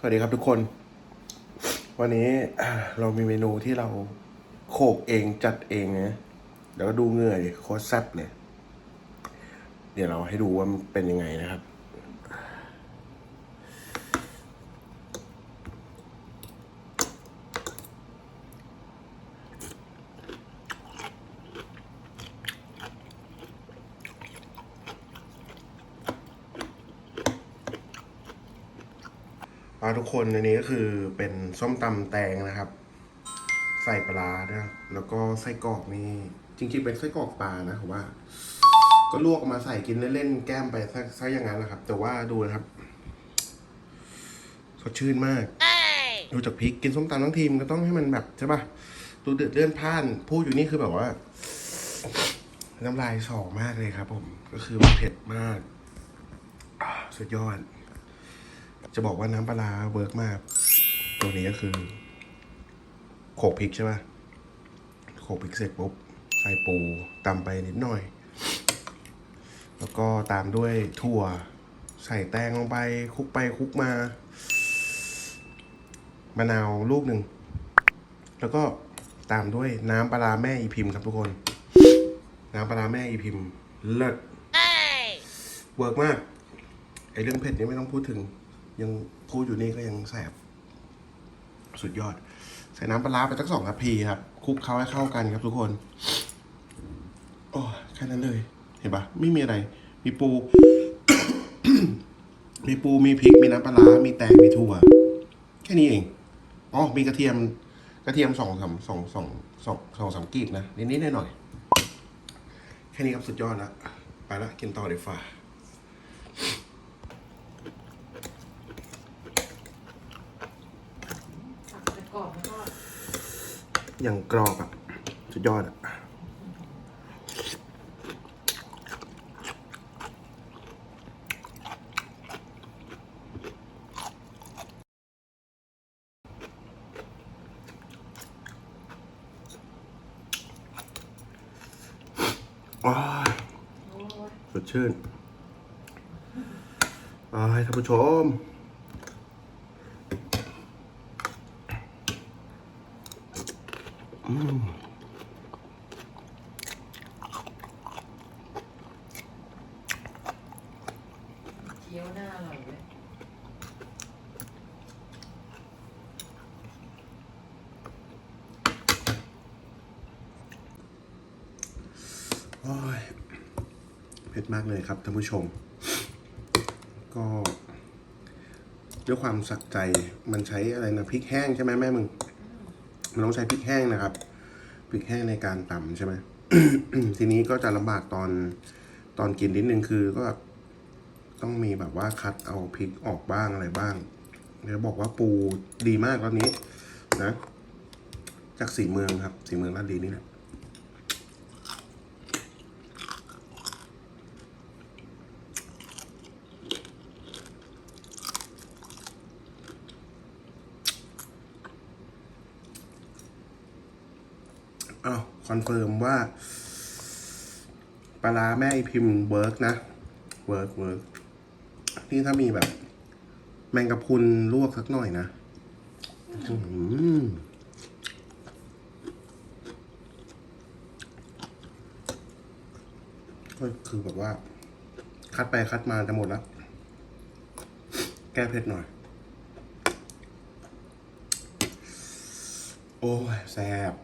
สวัสดีครับทุกคน วันนี้เรามีเมนูที่เราโขกเองจัดเองนะเดี๋ยวก็ดูเงื่อยโคตรแซ่บเลย เดี๋ยวเราให้ดูว่ามันเป็นยังไงนะครับาทุกคนอันนี้ก็คือเป็นส้มตำแตงนะครับ ใส่ปลาร้านะแล้วก็ไส้กรอกนี่จริงๆเป็นไส้กรอกปลานะผมว่า ก็ลวกมาใส่กินเล่นๆแก้มไปซะอย่างนั้นนะครับ แต่ว่าดูนะครับสดชื่นมากดูจากพริกกินส้มตำทั้งทีมก็ต้องให้มันแบบใช่ปะดูเดือดเลื่อนพ่านพูดอยู่นี่คือแบบว่า น้ำลายสอมากเลยครับ ผม ก็คือมันเผ็ดมาก สุดยอด จะบอกว่าน้ำปลาร้าเวิร์กมาก ตัวนี้ก็คือ โขลกพริกใช่ป่ะโขลกพริกเสร็จปุ๊บใส่ปูตำไปนิดหน่อย แล้วก็ตามด้วยถั่ว ใส่แตงลงไปคลุกไปคลุกมามะนาวลูกหนึ่ง แล้วก็ตามด้วยน้ำปลาร้าแม่อีพิมพ์ครับทุกคน น้ำปลาร้าแม่อีพิมพ์เลิศเวิร์กมากไอเรื่องเผ็ดนี่ไม่ต้องพูดถึง ยังพูดอยู่นี่ก็ยังแสบ สุดยอด ใส่น้ำปลาร้าไปสักสองทัพพีครับคลุกเคล้าให้เข้ากันครับทุกคน โอ้แค่นั้นเลย เห็นปะไม่มีอะไร มีปู มีปูมีพริกมีน้ำปลามีแตงมีถั่ว แค่นี้เองอ๋อมีกระเทียมกระเทียมสองสามสองสองสองสองสามกีบนะนิดๆหน่อยๆแค่นี้ครับสุดยอดละไปละกินต่อเลยวฝ่า ผักจะกรอบแล้วก็ อย่างกรอบอะ สุดยอดอะโอ้ยสดชื่นว้ายท่านผู้ชม เคี้ยวหน้าอร่อยเลยโอ้ยเผ็ดมากเลยครับท่านผู้ชม ก็ด้วยความสักใจมันใช้อะไรนะพริกแห้งใช่ไหมแม่มึง มันต้องใช้พริกแห้งนะครับพริกแห้งในการตำใช่ไหมทีนี้ก็จะลำบากตอนตอนกินนิดนึงคือก็ต้องมีแบบว่าคัดเอาพริกออกบ้างอะไรบ้างเดี๋ยวบอกว่าปูดีมากตอนนี้นะ จากสีเมืองครับ สีเมืองลาดดีนี่แหละ อ้าวคอนเฟิร์มว่าปลาแม่ไอพิมพ์เวิร์กนะเวิร์กเวิร์กนี่ถ้ามีแบบ แมงกะพรุนลวกสักหน่อยนะอือก็คือแบบว่า คัดไปคัดมาจะหมดแล้ว แก้เผ็ดหน่อย โอ้ยแซ่บ